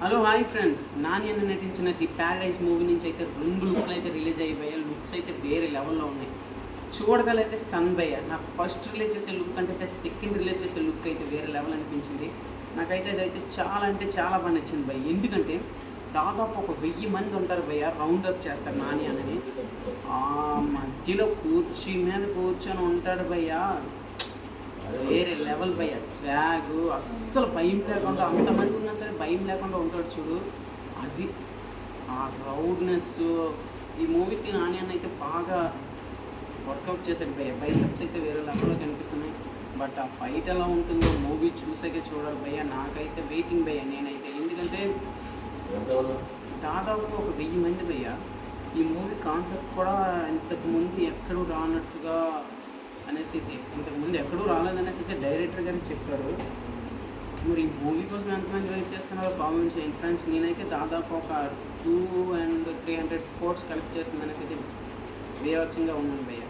Hello hi friends Nani అన్న నటించిన the Paradise movie నుంచి అయితే రెండు లుక్లు అయితే రిలీజ్ అయిపోయాయి. లుక్స్ అయితే వేరే లెవెల్లో ఉన్నాయి. చూడగలైతే స్టన్ భయ్యా నాకు ఫస్ట్ రిలీజ్ చేసే లుక్ అంటే సెకండ్ రిలీజ్ చేసే లుక్ అయితే వేరే లెవెల్ అనిపించింది. నాకైతే అదైతే చాలా అంటే చాలా బాగా నచ్చింది భయ్య. ఎందుకంటే దాదాపు ఒక వెయ్యి మంది ఉంటారు భయ్య రౌండ్ అప్ చేస్తారు నాని అని ఆ మధ్యలో కూర్చి మీద కూర్చొని ఉంటాడు భయ్య. వేరే లెవెల్ భయ స్వాగ్ అస్సలు భయం లేకుండా అంతమంది ఉన్నా సరే భయం లేకుండా ఉంటాడు చూడు. అది ఆ రౌడ్నెస్ ఈ మూవీకి నాని అన్న అయితే బాగా వర్కౌట్ చేశాడు బై బైసెప్స్ అయితే వేరే లెవెల్లో కనిపిస్తున్నాయి. బట్ ఆ ఫైట్ ఎలా ఉంటుందో మూవీ చూసాకే చూడాలి భయ్య. నాకైతే వెయిటింగ్ భయ్య నేనైతే. ఎందుకంటే దాదాపు ఒక వెయ్యి మంది భయ్య ఈ మూవీ కాన్సెప్ట్ కూడా ఇంతకు ముందు ఎక్కడూ రానట్టుగా అనేసి అయితే ఇంత ముందు ఎక్కడూ రాలేదనేసి అయితే డైరెక్టర్ గారికి చెప్పారు. మరి ఈ మూవీ కోసం ఎంతమంది వెయిట్ చేస్తున్నారో కామెంట్ చేయండి ఫ్రెండ్స్ నేనైతే దాదాపు ఒక two and three hundred crores collect చేస్తుందనేసి అయితే వేయవచ్చంగా ఉన్నాను భయ్య.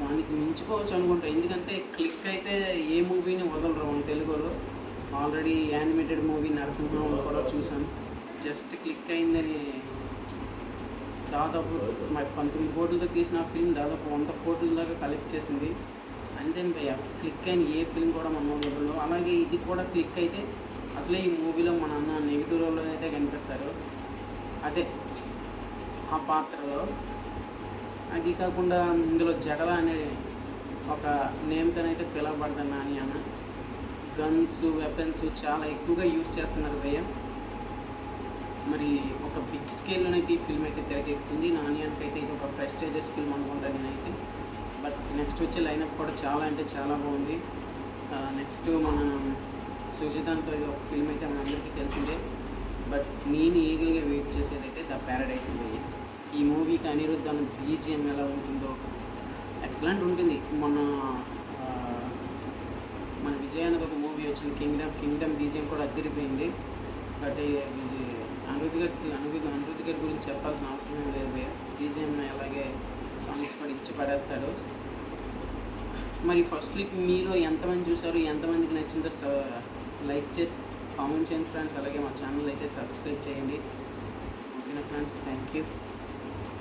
దానికి మించుకోవచ్చు అనుకుంటా. ఎందుకంటే క్లిక్ అయితే ఏ మూవీని వదలరు మన తెలుగులో. ఆల్రెడీ యానిమేటెడ్ మూవీ నరసింహం కూడా చూసాను జస్ట్ క్లిక్ అయిందని దాదాపు మరి పంతొమ్మిది కోట్లతో తీసిన ఫిల్మ్ దాదాపు వంద కోట్ల దాకా కలెక్ట్ చేసింది. అంతేని భయ్య. క్లిక్ అయిన ఏ ఫిల్మ్ కూడా మన వదలరు అలాగే ఇది కూడా క్లిక్ అయితే అసలే ఈ మూవీలో మన అన్న నెగిటివ్ రోల్లో అయితే కనిపిస్తారు. అదే ఆ పాత్రలో. అది కాకుండా ఇందులో జడల అనే ఒక నేమ్తోనైతే పిలవబడతాను నాని అన్న. గన్స్ వెపన్స్ చాలా ఎక్కువగా యూజ్ చేస్తున్నారు భయ్య. మరి ఒక బిగ్ స్కేల్లోనైతే ఈ ఫిల్మ్ అయితే తెరకెక్కుతుంది. నాని అయితే ఇది ఒక ప్రెస్టేజియస్ ఫిల్మ్ అనుకుంటాను నేనైతే. బట్ నెక్స్ట్ వచ్చే లైనప్ కూడా చాలా అంటే చాలా బాగుంది. నెక్స్ట్ మన సుజితాంతో ఒక ఫిల్మ్ అయితే మనందరికీ తెలిసిందే. బట్ నేను ఈగల్గా వెయిట్ చేసేది అయితే ద ప్యారడైస్ మూవీ ఈ మూవీకి అనిరుద్ధ బీజిఎం ఎలా ఉంటుందో ఎక్సలెంట్ ఉంటుంది. మన మన విజయానికి ఒక మూవీ వచ్చింది. కింగ్డమ్ కింగ్డమ్ బీజిఎం కూడా అద్దరిపోయింది. బట్ విజయ్ అనిరుద్ధ్ గారి అనిరుద్ధ్ అనిరుద్ధ్ గారి గురించి చెప్పాల్సిన అవసరం లేదు. బీజిఎం అలాగే సాంగ్స్ కూడా ఇచ్చి పడేస్తాడు మరి ఫస్ట్ లిక్ మీలో ఎంతమంది చూసారు? ఎంతమందికి నచ్చిందో లైక్ చేసి కామెంట్ చేయండి ఫ్రెండ్స్ అలాగే మా ఛానల్ అయితే సబ్స్క్రైబ్ చేయండి. ఓకేనా ఫ్రెండ్స్ థ్యాంక్ యూ